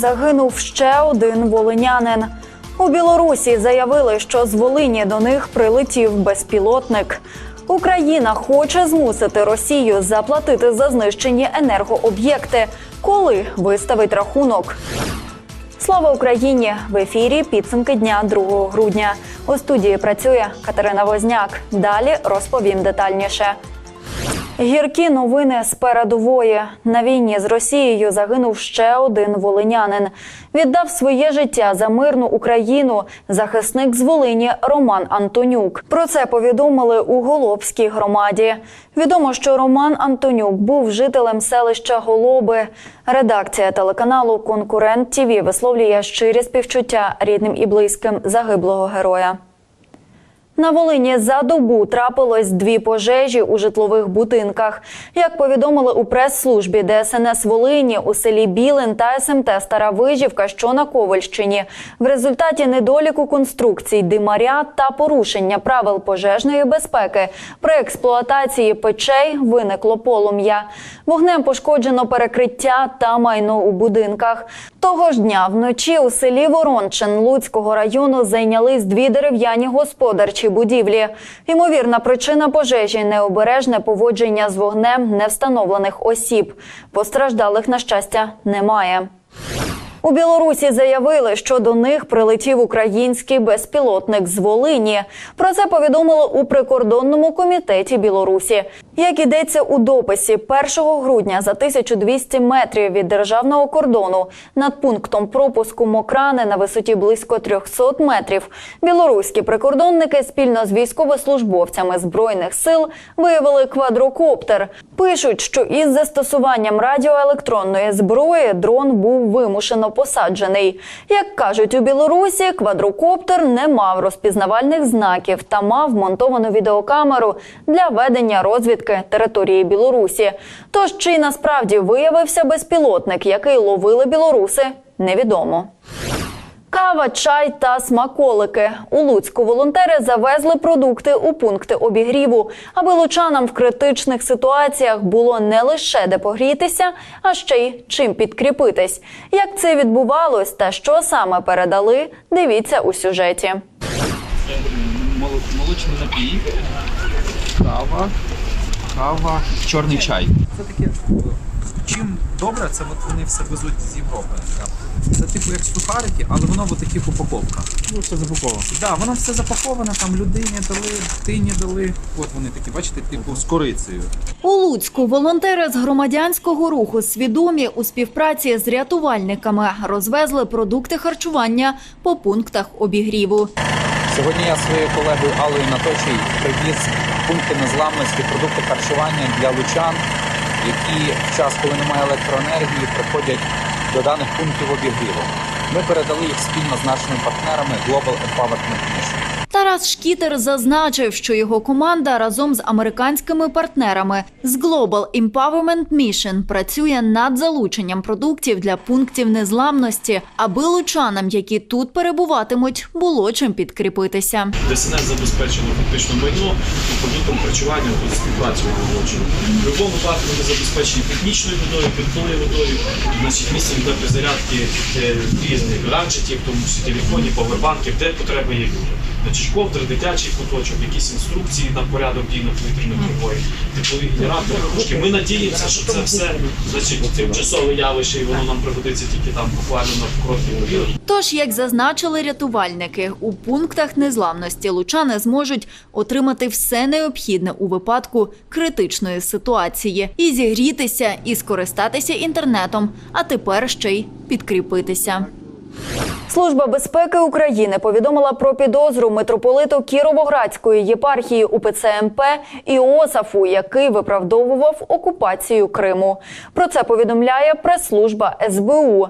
Загинув ще один волинянин. У Білорусі заявили, що з Волині до них прилетів безпілотник. Україна хоче змусити Росію заплатити за знищені енергооб'єкти, коли виставить рахунок. Слава Україні! В ефірі підсумки дня 2 грудня. У студії працює Катерина Возняк. Далі розповім детальніше. Гіркі новини з передової на війні з Росією загинув ще один волинянин. Віддав своє життя за мирну Україну захисник з Волині Роман Антонюк. Про це повідомили у Голобській громаді. Відомо, що Роман Антонюк був жителем селища Голоби. Редакція телеканалу Конкурент ТІВІ висловлює щирі співчуття рідним і близьким загиблого героя. На Волині за добу трапилось дві пожежі у житлових будинках. Як повідомили у прес-службі ДСНС Волині у селі Білин та СМТ Стара Вижівка, що на Ковальщині, в результаті недоліку конструкцій, димаря та порушення правил пожежної безпеки при експлуатації печей виникло полум'я. Вогнем пошкоджено перекриття та майно у будинках. Того ж дня вночі у селі Ворончин Луцького району зайнялись дві дерев'яні господарчі будівлі. Ймовірна причина пожежі необережне поводження з вогнем невстановлених осіб. Постраждалих на щастя немає. У Білорусі заявили, що до них прилетів український безпілотник з Волині. Про це повідомили у прикордонному комітеті Білорусі. Як ідеться у дописі, 1 грудня за 1200 метрів від державного кордону над пунктом пропуску Мокрани на висоті близько 300 метрів білоруські прикордонники спільно з військовослужбовцями збройних сил виявили квадрокоптер. Пишуть, що із застосуванням радіоелектронної зброї дрон був вимушено посаджений. Як кажуть у Білорусі, квадрокоптер не мав розпізнавальних знаків та мав монтовану відеокамеру для ведення розвідки території Білорусі. Тож чи насправді виявився безпілотник, який ловили білоруси, невідомо. Кава, чай та смаколики у Луцьку волонтери завезли продукти у пункти обігріву, аби лучанам в критичних ситуаціях було не лише де погрітися, а ще й чим підкріпитись. Як це відбувалось та що саме передали, дивіться у сюжеті. Мол- молочний напій, кава, кава, чорний чай. Це таке. Чим добре, це от вони все везуть з Європи. Це типу як сухарики, але воно в таких упаковках. Ну, все запаковано. Так, да, воно все запаковане, там людині дали, дитині дали. От вони такі, бачите, типу з корицею. У Луцьку волонтери з громадянського руху свідомі у співпраці з рятувальниками розвезли продукти харчування по пунктах обігріву. Сьогодні я своєю колегою Аллою Наточій привіз пункти незламності, продукти харчування для лучан, які в час, коли немає електроенергії, приходять до даних пунктів обігріву. Ми передали їх спільно з нашими партнерами Global Empowerment Mission. Тарас Шкітер зазначив, що його команда разом з американськими партнерами з Global Empowerment Mission працює над залученням продуктів для пунктів незламності, аби лучанам, які тут перебуватимуть, було чим підкріпитися. ДСНС забезпечено фактично майно і продуктом харчування тут співпрацю вилучено. В будь-якому випадку вони забезпечені технічною водою, питною водою, значить місцем для перезарядки е, різних гаджетів, тому числі телефонів, повербанків, де потреба є люди. Значить, ковдри, дитячий куточок, якісь інструкції на порядок дій на повітряних прибої, теплові генератори, кружки. Ми надіємося, що це все значить тимчасове явище, і воно нам пригодиться тільки там буквально на короткий період. Тож, як зазначили рятувальники, у пунктах незламності лучани зможуть отримати все необхідне у випадку критичної ситуації і зігрітися, і скористатися інтернетом, а тепер ще й підкріпитися. Служба безпеки України повідомила про підозру митрополиту Кіровоградської єпархії УПЦ МП Іосафу, який виправдовував окупацію Криму. Про це повідомляє прес-служба СБУ.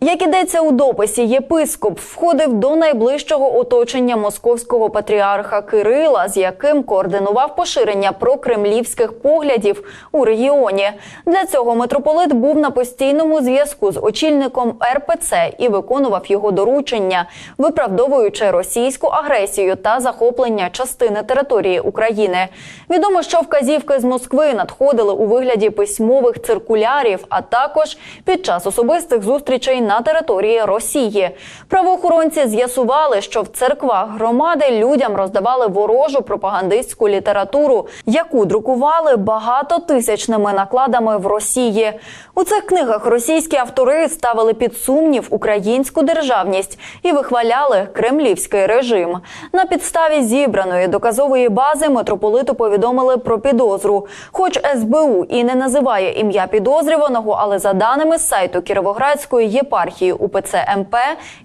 Як ідеться у дописі, єпископ входив до найближчого оточення московського патріарха Кирила, з яким координував поширення прокремлівських поглядів у регіоні. Для цього митрополит був на постійному зв'язку з очільником РПЦ і виконував його доручення, виправдовуючи російську агресію та захоплення частини території України. Відомо, що вказівки з Москви надходили у вигляді письмових циркулярів, а також під час особистих зустрічей на території Росії. Правоохоронці з'ясували, що в церквах громади людям роздавали ворожу пропагандистську літературу, яку друкували багатотисячними накладами в Росії. У цих книгах російські автори ставили під сумнів українську державність і вихваляли кремлівський режим. На підставі зібраної доказової бази митрополиту повідомили про підозру. Хоч СБУ і не називає ім'я підозрюваного, але за даними сайту Кіровоградської єпархії УПЦ МП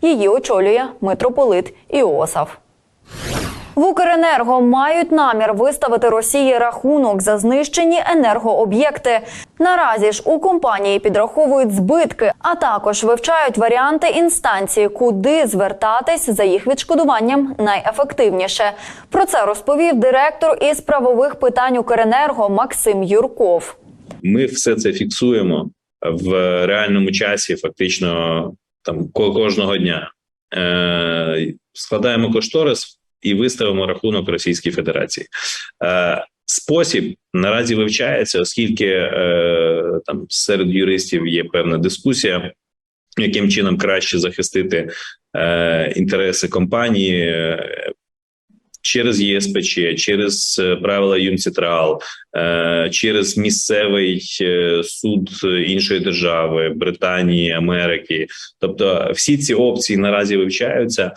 її очолює митрополит Іосаф. В Укренерго мають намір виставити Росії рахунок за знищені енергооб'єкти. Наразі ж у компанії підраховують збитки, а також вивчають варіанти інстанції, куди звертатись за їх відшкодуванням найефективніше. Про це розповів директор із правових питань Укренерго Максим Юрков. Ми все це фіксуємо в реальному часі, фактично там кожного дня. Е, складаємо кошторис і виставимо рахунок Російській Федерації. Е, спосіб наразі вивчається, оскільки е, там серед юристів є певна дискусія, яким чином краще захистити інтереси компанії. Через ЄСПЧ, через е, правила ЮНЦИТРАЛ, е, через місцевий е, суд іншої держави, Британії, Америки. Тобто, всі ці опції наразі вивчаються,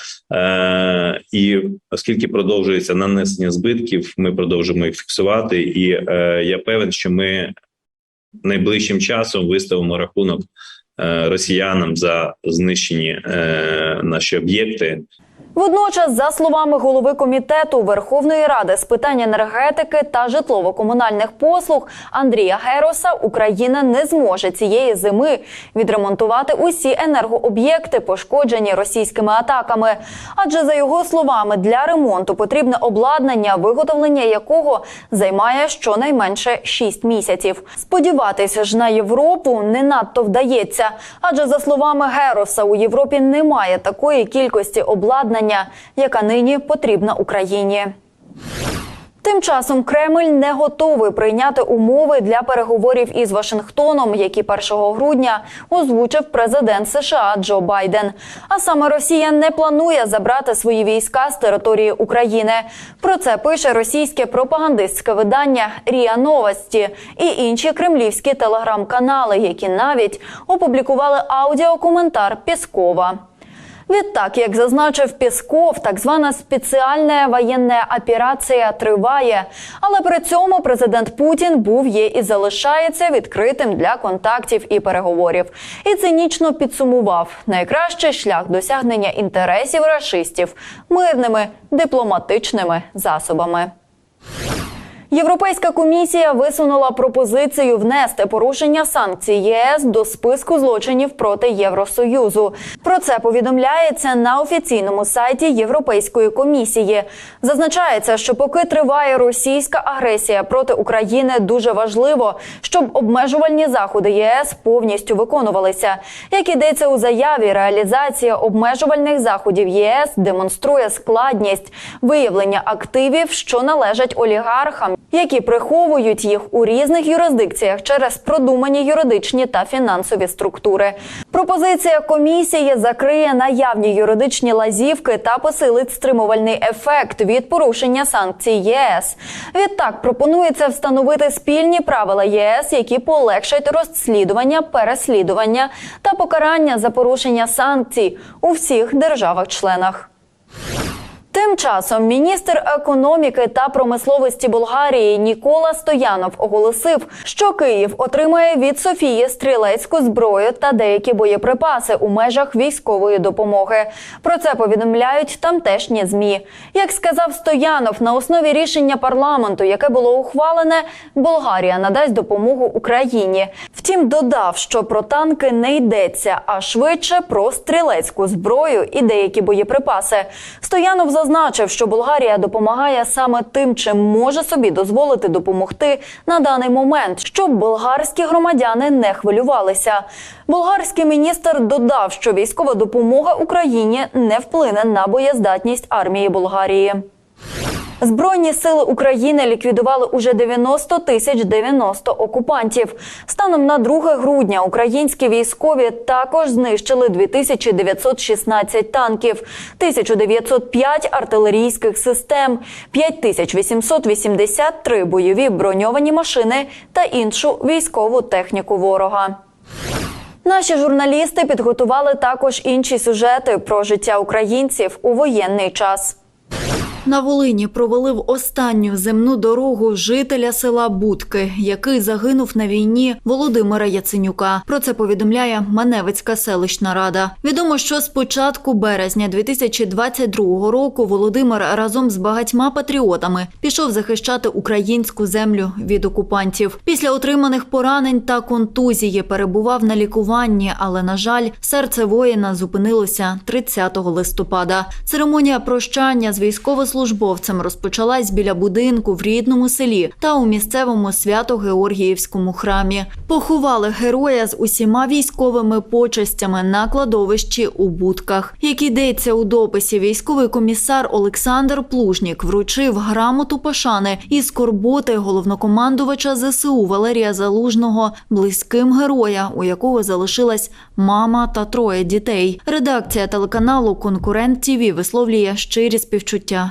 і оскільки продовжується нанесення збитків, ми продовжуємо їх фіксувати. І я певен, що ми найближчим часом виставимо рахунок росіянам за знищені е, наші об'єкти. Водночас, за словами голови комітету Верховної Ради з питань енергетики та житлово-комунальних послуг Андрія Героса, Україна не зможе цієї зими відремонтувати усі енергооб'єкти, пошкоджені російськими атаками. Адже за його словами, для ремонту потрібне обладнання, виготовлення якого займає щонайменше 6 місяців. Сподіватися ж на Європу не надто вдається. Адже за словами Героса, у Європі немає такої кількості обладнання, яка нині потрібна Україні. Тим часом Кремль не готовий прийняти умови для переговорів із Вашингтоном, які 1 грудня озвучив президент США Джо Байден. А саме Росія не планує забрати свої війська з території України. Про це пише російське пропагандистське видання Ріа Новості і інші кремлівські телеграм-канали, які навіть опублікували аудіокоментар Пєскова. Відтак, як зазначив Пісков, так звана спеціальна воєнна операція триває. Але при цьому президент Путін був є і залишається відкритим для контактів і переговорів. І цинічно підсумував найкращий шлях досягнення інтересів рашистів мирними дипломатичними засобами. Європейська комісія висунула пропозицію внести порушення санкцій ЄС до списку злочинів проти Євросоюзу. Про це повідомляється на офіційному сайті Європейської комісії. Зазначається, що поки триває російська агресія проти України, дуже важливо, щоб обмежувальні заходи ЄС повністю виконувалися. Як ідеться у заяві, реалізація обмежувальних заходів ЄС демонструє складність виявлення активів, що належать олігархам, які приховують їх у різних юрисдикціях через продумані юридичні та фінансові структури. Пропозиція комісії закриє наявні юридичні лазівки та посилить стримувальний ефект від порушення санкцій ЄС. Відтак пропонується встановити спільні правила ЄС, які полегшать розслідування, переслідування та покарання за порушення санкцій у всіх державах-членах. Тим часом міністр економіки та промисловості Болгарії Нікола Стоянов оголосив, що Київ отримає від Софії стрілецьку зброю та деякі боєприпаси у межах військової допомоги. Про це повідомляють тамтешні змі. Як сказав Стоянов, на основі рішення парламенту, яке було ухвалене, Болгарія надасть допомогу Україні. Втім, додав, що про танки не йдеться, а швидше про стрілецьку зброю і деякі боєприпаси. Стоянов зазначив, що Болгарія допомагає саме тим, чим може собі дозволити допомогти на даний момент, щоб болгарські громадяни не хвилювалися. Болгарський міністр додав, що військова допомога Україні не вплине на боєздатність армії Болгарії. Збройні сили України ліквідували уже 90 тисяч 90 окупантів. Станом на 2 грудня українські військові також знищили 2916 танків, 1905 артилерійських систем, 5883 бойові броньовані машини та іншу військову техніку ворога. Наші журналісти підготували також інші сюжети про життя українців у воєнний час. На Волині провалив останню земну дорогу жителя села Будки, який загинув на війні Володимира Яценюка. Про це повідомляє Маневицька селищна рада. Відомо, що з початку березня 2022 року Володимир разом з багатьма патріотами пішов захищати українську землю від окупантів. Після отриманих поранень та контузії перебував на лікуванні, але на жаль, серце воїна зупинилося 30 листопада. Церемонія прощання з військовослужбовцем розпочалась біля будинку в рідному селі та у місцевому свято-Георгіївському храмі. Поховали героя з усіма військовими почестями на кладовищі у будках. Як йдеться у дописі, військовий комісар Олександр Плужнік вручив грамоту пошани і скорботи головнокомандувача ЗСУ Валерія Залужного близьким героя, у якого залишилась мама та троє дітей. Редакція телеканалу Конкурент ТІВІ висловлює щирі співчуття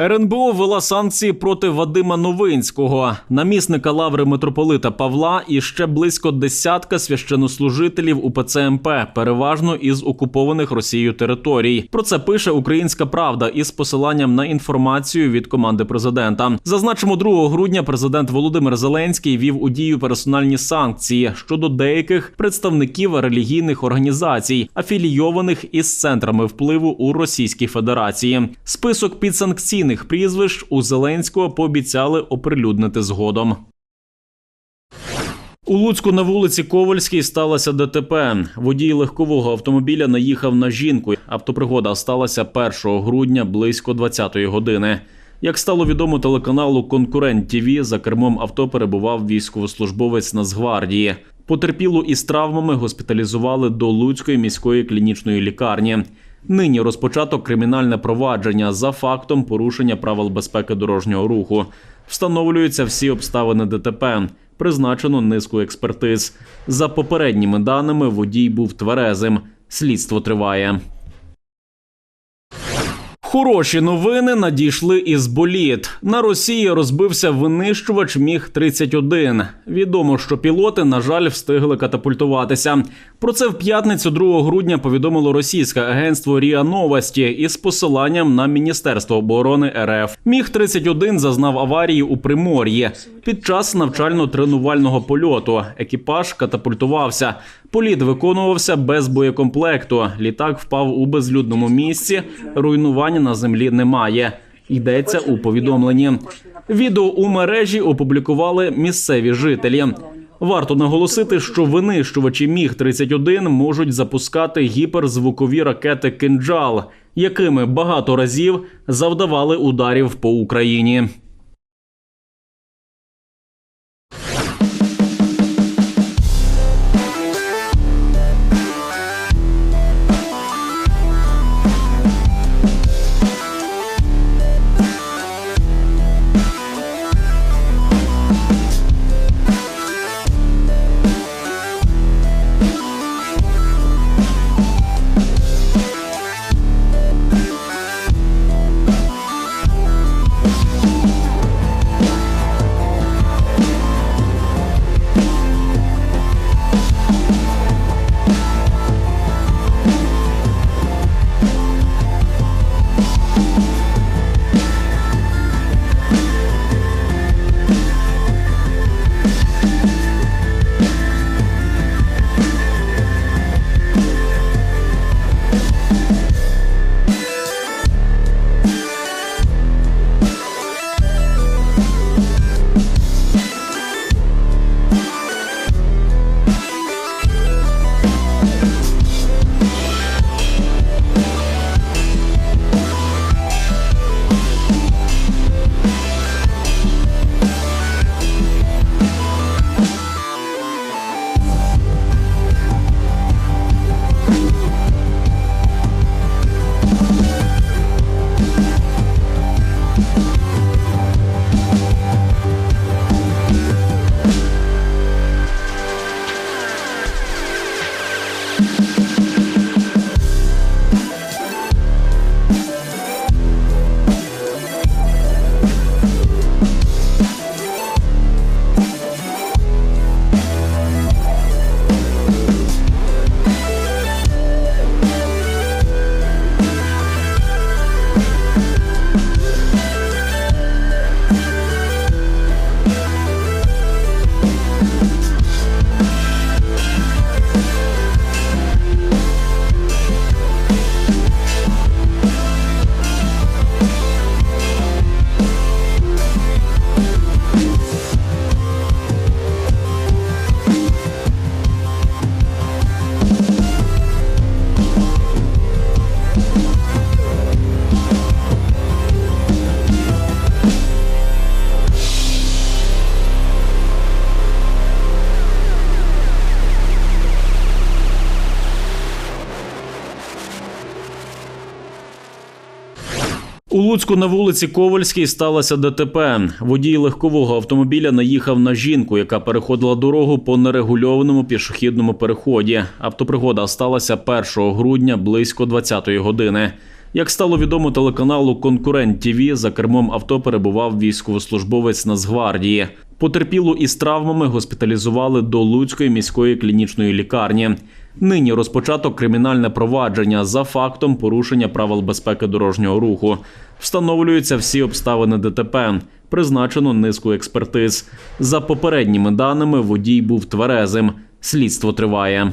РНБО ввела санкції проти Вадима Новинського, намісника лаври митрополита Павла і ще близько десятка священнослужителів УПЦ МП, переважно із окупованих Росією територій. Про це пише Українська Правда із посиланням на інформацію від команди президента. Зазначимо, 2 грудня президент Володимир Зеленський вів у дію персональні санкції щодо деяких представників релігійних організацій, афілійованих із центрами впливу у Російській Федерації. Список підсанкційних прізвищ у Зеленського пообіцяли оприлюднити згодом. У Луцьку на вулиці Ковальській сталося ДТП. Водій легкового автомобіля наїхав на жінку. Автопригода сталася 1 грудня близько 20-ї години. Як стало відомо телеканалу Конкурент ТІВІ, за кермом авто перебував військовослужбовець Нацгвардії. Потерпілу із травмами госпіталізували до Луцької міської клінічної лікарні. Нині розпочато кримінальне провадження за фактом порушення правил безпеки дорожнього руху. Встановлюються всі обставини ДТП. Призначено низку експертиз. За попередніми даними, водій був тверезим. Слідство триває. Хороші новини надійшли із боліт. На Росії розбився винищувач Міг 31 Відомо, що пілоти, на жаль, встигли катапультуватися. Про це в п'ятницю 2 грудня повідомило російське агентство Ріа Новості із посиланням на Міністерство оборони РФ. Міг 31 зазнав аварії у Примор'ї під час навчально-тренувального польоту. Екіпаж катапультувався. Політ виконувався без боєкомплекту. Літак впав у безлюдному місці. Руйнування на землі немає. Йдеться у повідомленні. Відео у мережі опублікували місцеві жителі. Варто наголосити, що винищувачі Міг 31 можуть запускати гіперзвукові ракети «Кинджал», якими багато разів завдавали ударів по Україні. У Луцьку на вулиці Ковальській сталося ДТП. Водій легкового автомобіля наїхав на жінку, яка переходила дорогу по нерегульованому пішохідному переході. Автопригода сталася 1 грудня близько 20-ї години. Як стало відомо телеканалу Конкурент ТІВІ, за кермом авто перебував військовослужбовець Нацгвардії. Потерпілу із травмами госпіталізували до Луцької міської клінічної лікарні. Нині розпочато кримінальне провадження за фактом порушення правил безпеки дорожнього руху. Встановлюються всі обставини ДТП. Призначено низку експертиз. За попередніми даними, водій був тверезим. Слідство триває.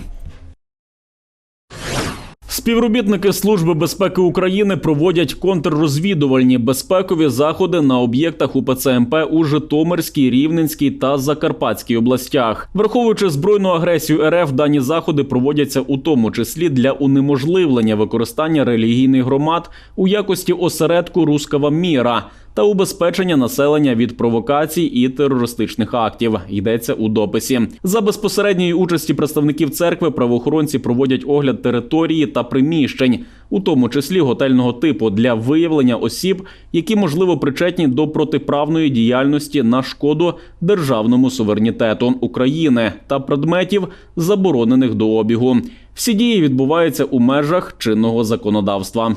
Співробітники Служби безпеки України проводять контррозвідувальні безпекові заходи на об'єктах УПЦ МП у Житомирській, Рівненській та Закарпатській областях. Враховуючи збройну агресію РФ, дані заходи проводяться у тому числі для унеможливлення використання релігійних громад у якості осередку рускава міра та убезпечення населення від провокацій і терористичних актів. Йдеться у дописі. За безпосередньої участі представників церкви правоохоронці проводять огляд території та приміщень, у тому числі готельного типу, для виявлення осіб, які можливо причетні до протиправної діяльності на шкоду державному суверенітету України та предметів, заборонених до обігу. Всі дії відбуваються у межах чинного законодавства.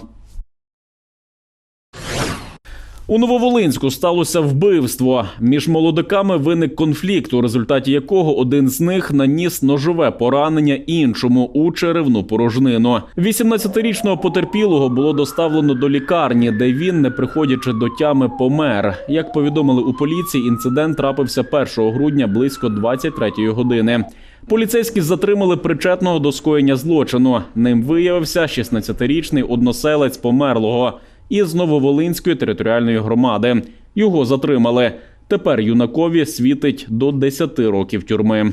У Нововолинську сталося вбивство. Між молодиками виник конфлікт, у результаті якого один з них наніс ножове поранення іншому у черевну порожнину. 18-річного потерпілого було доставлено до лікарні, де він, не приходячи до тями, помер. Як повідомили у поліції, інцидент трапився 1 грудня близько 23-ї години. Поліцейські затримали причетного до скоєння злочину. Ним виявився 16-річний односелець померлого із Нововолинської територіальної громади. Його затримали. Тепер юнакові світить до 10 років тюрми.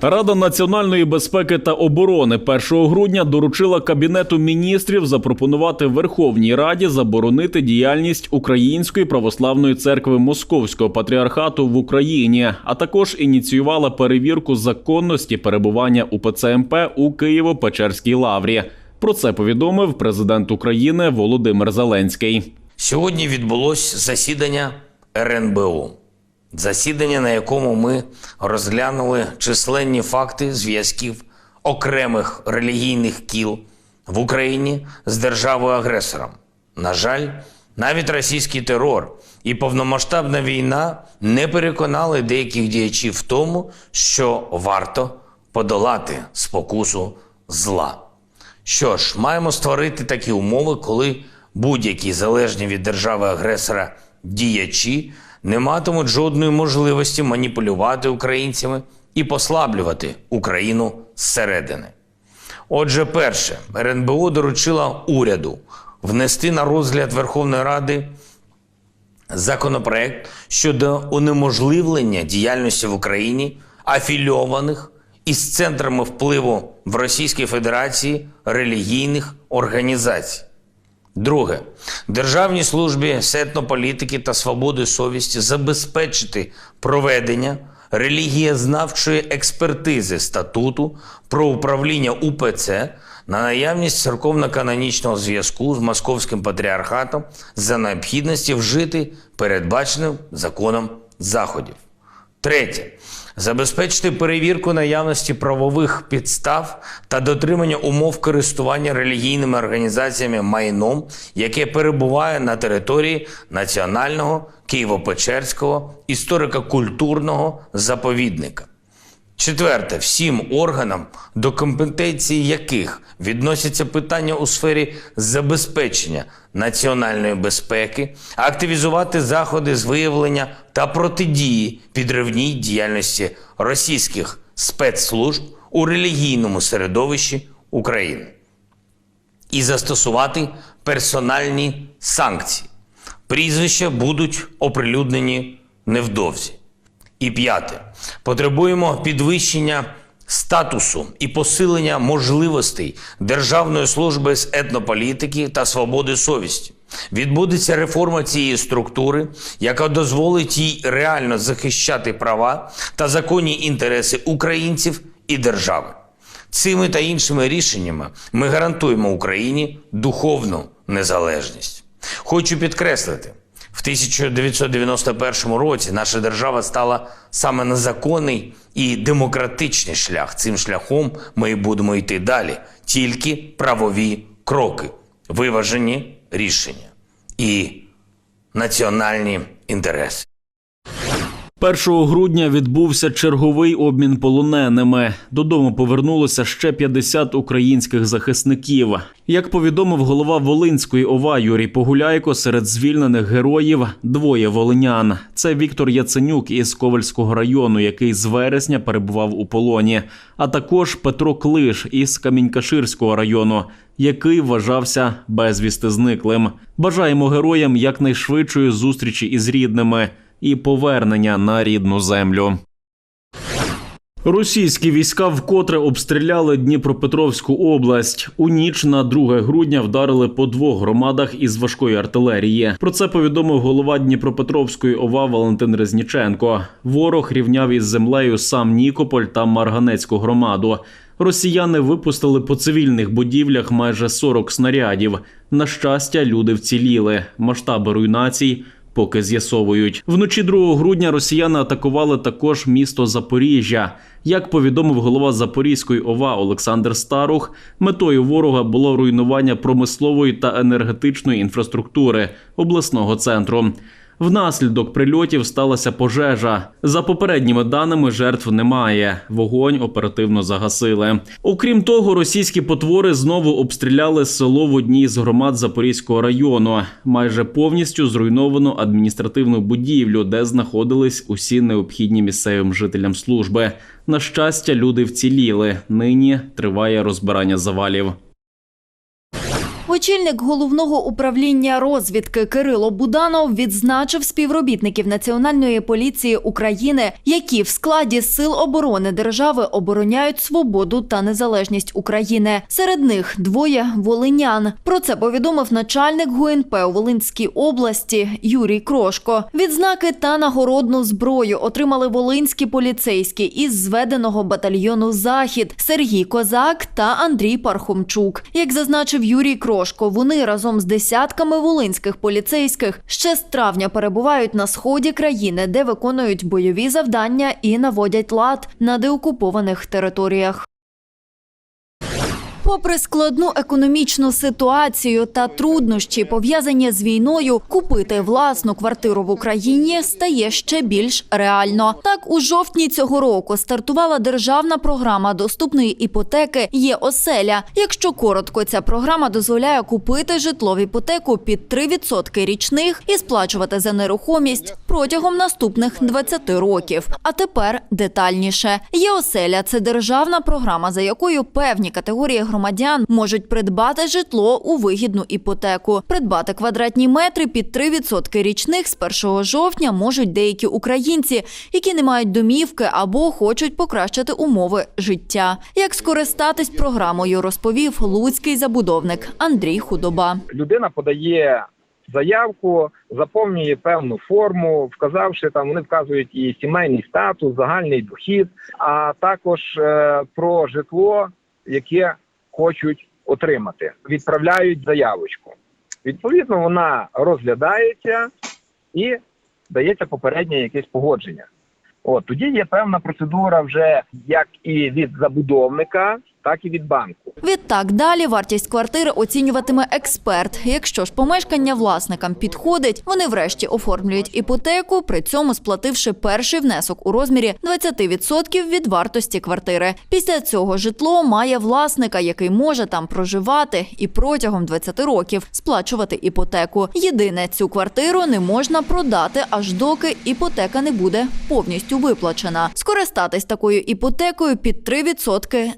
Рада національної безпеки та оборони 1 грудня доручила кабінету міністрів запропонувати Верховній Раді заборонити діяльність Української православної церкви Московського патріархату в Україні, а також ініціювала перевірку законності перебування УПЦ МП у Києво-Печерській лаврі. Про це повідомив президент України Володимир Зеленський. Сьогодні відбулось засідання РНБО, засідання, на якому ми розглянули численні факти зв'язків окремих релігійних кіл в Україні з державою-агресором. На жаль, навіть російський терор і повномасштабна війна не переконали деяких діячів в тому, що варто подолати спокусу зла. Що ж, маємо створити такі умови, коли будь-які залежні від держави-агресора діячі не матимуть жодної можливості маніпулювати українцями і послаблювати Україну зсередини. Отже, перше, РНБО доручила уряду внести на розгляд Верховної Ради законопроект щодо унеможливлення діяльності в Україні афільованих із центрами впливу в Російській Федерації релігійних організацій. Друге, Державній службі з етнополітики та свободи совісті забезпечити проведення релігієзнавчої експертизи статуту про управління УПЦ на наявність церковно-канонічного зв'язку з Московським патріархатом за необхідності вжити передбаченим законом заходів. Третє. Забезпечити перевірку наявності правових підстав та дотримання умов користування релігійними організаціями майном, яке перебуває на території Національного Києво-Печерського історико-культурного заповідника. Четверте, всім органам, до компетенції яких відносяться питання у сфері забезпечення національної безпеки, активізувати заходи з виявлення та протидії підривній діяльності російських спецслужб у релігійному середовищі України і застосувати персональні санкції. Прізвища будуть оприлюднені невдовзі. І п'яте. Потребуємо підвищення статусу і посилення можливостей Державної служби з етнополітики та свободи совісті. Відбудеться реформа цієї структури, яка дозволить їй реально захищати права та законні інтереси українців і держави. Цими та іншими рішеннями ми гарантуємо Україні духовну незалежність. Хочу підкреслити, в 1991 році наша держава стала саме на законний і демократичний шлях. Цим шляхом ми будемо йти далі. Тільки правові кроки, виважені рішення і національні інтереси. 1 грудня відбувся черговий обмін полоненими. Додому повернулося ще 50 українських захисників. Як повідомив голова Волинської ОВА Юрій Погуляйко, серед звільнених героїв двоє волинян. Це Віктор Яценюк із Ковальського району, який з вересня перебував у полоні, а також Петро Клиш із Камінькаширського району, який вважався безвісти зниклим. Бажаємо героям якнайшвидшої зустрічі із рідними і повернення на рідну землю. Російські війська вкотре обстріляли Дніпропетровську область. У ніч на 2 грудня вдарили по двох громадах із важкої артилерії. Про це повідомив голова Дніпропетровської ОВА Валентин Резніченко. Ворог рівняв із землею сам Нікополь та Марганецьку громаду. Росіяни випустили по цивільних будівлях майже 40 снарядів. На щастя, люди вціліли. Масштаби руйнацій поки з'ясовують. Вночі 2 грудня росіяни атакували також місто Запоріжжя. Як повідомив голова Запорізької ОВА Олександр Старух, метою ворога було руйнування промислової та енергетичної інфраструктури обласного центру. Внаслідок прильотів сталася пожежа. За попередніми даними, жертв немає. Вогонь оперативно загасили. Окрім того, російські потвори знову обстріляли село в одній з громад Запорізького району. Майже повністю зруйновано адміністративну будівлю, де знаходились усі необхідні місцевим жителям служби. На щастя, люди вціліли. Нині триває розбирання завалів. Очільник головного управління розвідки Кирило Буданов відзначив співробітників Національної поліції України, які в складі сил оборони держави обороняють свободу та незалежність України. Серед них двоє волинян. Про це повідомив начальник ГУНП у Волинській області Юрій Крошко. Відзнаки та нагородну зброю отримали волинські поліцейські із зведеного батальйону Захід Сергій Козак та Андрій Пархомчук. Як зазначив Юрій Крошко, вони разом з десятками волинських поліцейських ще з травня перебувають на сході країни, де виконують бойові завдання і наводять лад на деокупованих територіях. Попри складну економічну ситуацію та труднощі, пов'язані з війною, купити власну квартиру в Україні стає ще більш реально. Так, у жовтні цього року стартувала державна програма доступної іпотеки «Є оселя». Якщо коротко, ця програма дозволяє купити житло в іпотеку під 3% річних і сплачувати за нерухомість протягом наступних 20 років. А тепер детальніше. «Є оселя» – це державна програма, за якою певні категорії громадян можуть придбати житло у вигідну іпотеку. Придбати квадратні метри під 3% річних з 1 жовтня можуть деякі українці, які не мають домівки або хочуть покращити умови життя. Як скористатись програмою, розповів луцький забудовник Андрій Худоба. людина подає заявку, заповнює певну форму, вказавши там, вони вказують і сімейний статус, загальний дохід, а також е, про житло, яке хочуть отримати. Відправляють заявочку. Відповідно, вона розглядається і дається попереднє якесь погодження. От тоді є певна процедура вже як і від забудовника, так і від банку. Відтак далі вартість квартири оцінюватиме експерт. Якщо ж помешкання власникам підходить, вони врешті оформлюють іпотеку, при цьому сплативши перший внесок у розмірі 20% від вартості квартири. Після цього житло має власника, який може там проживати і протягом 20 років сплачувати іпотеку. Єдине, цю квартиру не можна продати, аж доки іпотека не буде повністю виплачена. Скористатись такою іпотекою під 3%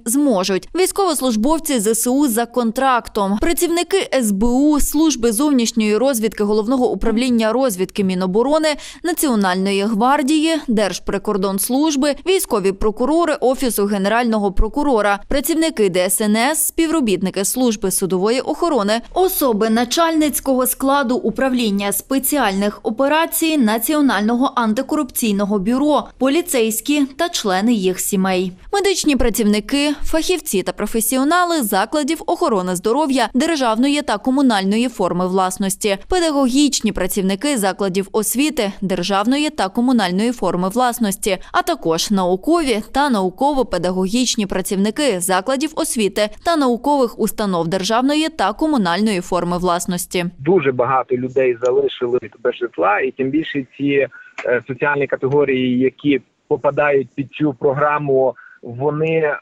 зможуть військовослужбовці ЗСУ за контрактом, працівники СБУ, служби зовнішньої розвідки головного управління розвідки Міноборони, Національної гвардії, Держприкордонслужби, військові прокурори Офісу Генерального прокурора, працівники ДСНС, співробітники служби судової охорони, особи начальницького складу управління спеціальних операцій Національного антикорупційного бюро, поліцейські та члени їх сімей, медичні працівники, фахівці фахівці та професіонали закладів охорони здоров'я, державної та комунальної форми власності, педагогічні працівники закладів освіти, державної та комунальної форми власності, а також наукові та науково-педагогічні працівники закладів освіти та наукових установ державної та комунальної форми власності. дуже багато людей залишили без житла, і тим більше ці е, соціальні категорії, які попадають під цю програму, вони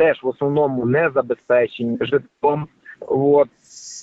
теж в основному не забезпечені житлом. От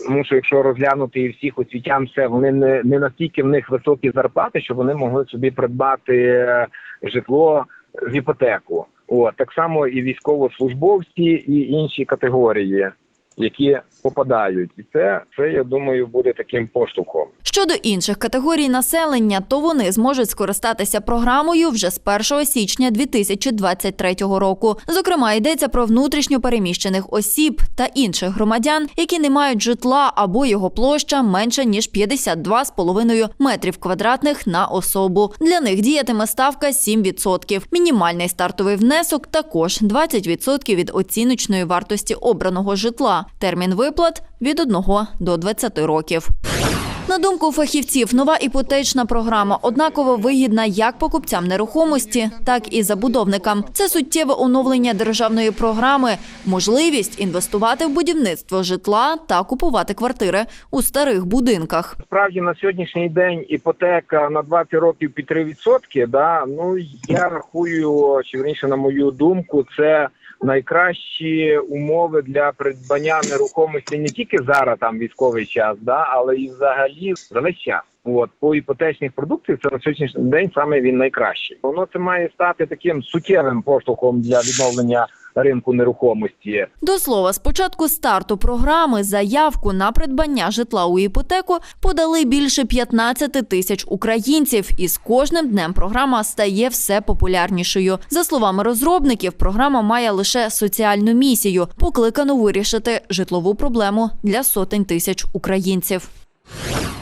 тому що якщо розглянути і всіх освітян, все вони не, не настільки в них високі зарплати, що вони могли собі придбати е, житло з іпотеку. От так само і військовослужбовці, і інші категорії, які попадають, і це, це я думаю, буде таким поштовхом. Щодо інших категорій населення, то вони зможуть скористатися програмою вже з 1 січня 2023 року. Зокрема, йдеться про внутрішньо переміщених осіб та інших громадян, які не мають житла або його площа менше ніж 52,5 метрів квадратних на особу. Для них діятиме ставка 7%. Мінімальний стартовий внесок також 20% від оціночної вартості обраного житла. Термін виплат від 1 до 20 років. На думку фахівців, нова іпотечна програма однаково вигідна як покупцям нерухомості, так і забудовникам. Це суттєве оновлення державної програми, можливість інвестувати в будівництво житла та купувати квартири у старих будинках. Справді на сьогоднішній день іпотека на 20 років під 3%, да, ну я рахую, чи вірніше, на мою думку, це найкращі умови для придбання нерухомості не тільки зараз там військовий час, да, але і взагалі за весь час. От по іпотечних продуктах це на сьогоднішній день саме він найкращий. Воно це має стати таким суттєвим поштовхом для відновлення ринку нерухомості. До слова, з початку старту програми заявку на придбання житла у іпотеку подали більше 15 тисяч українців, і з кожним днем програма стає все популярнішою. За словами розробників, програма має лише соціальну місію, покликану вирішити житлову проблему для сотень тисяч українців.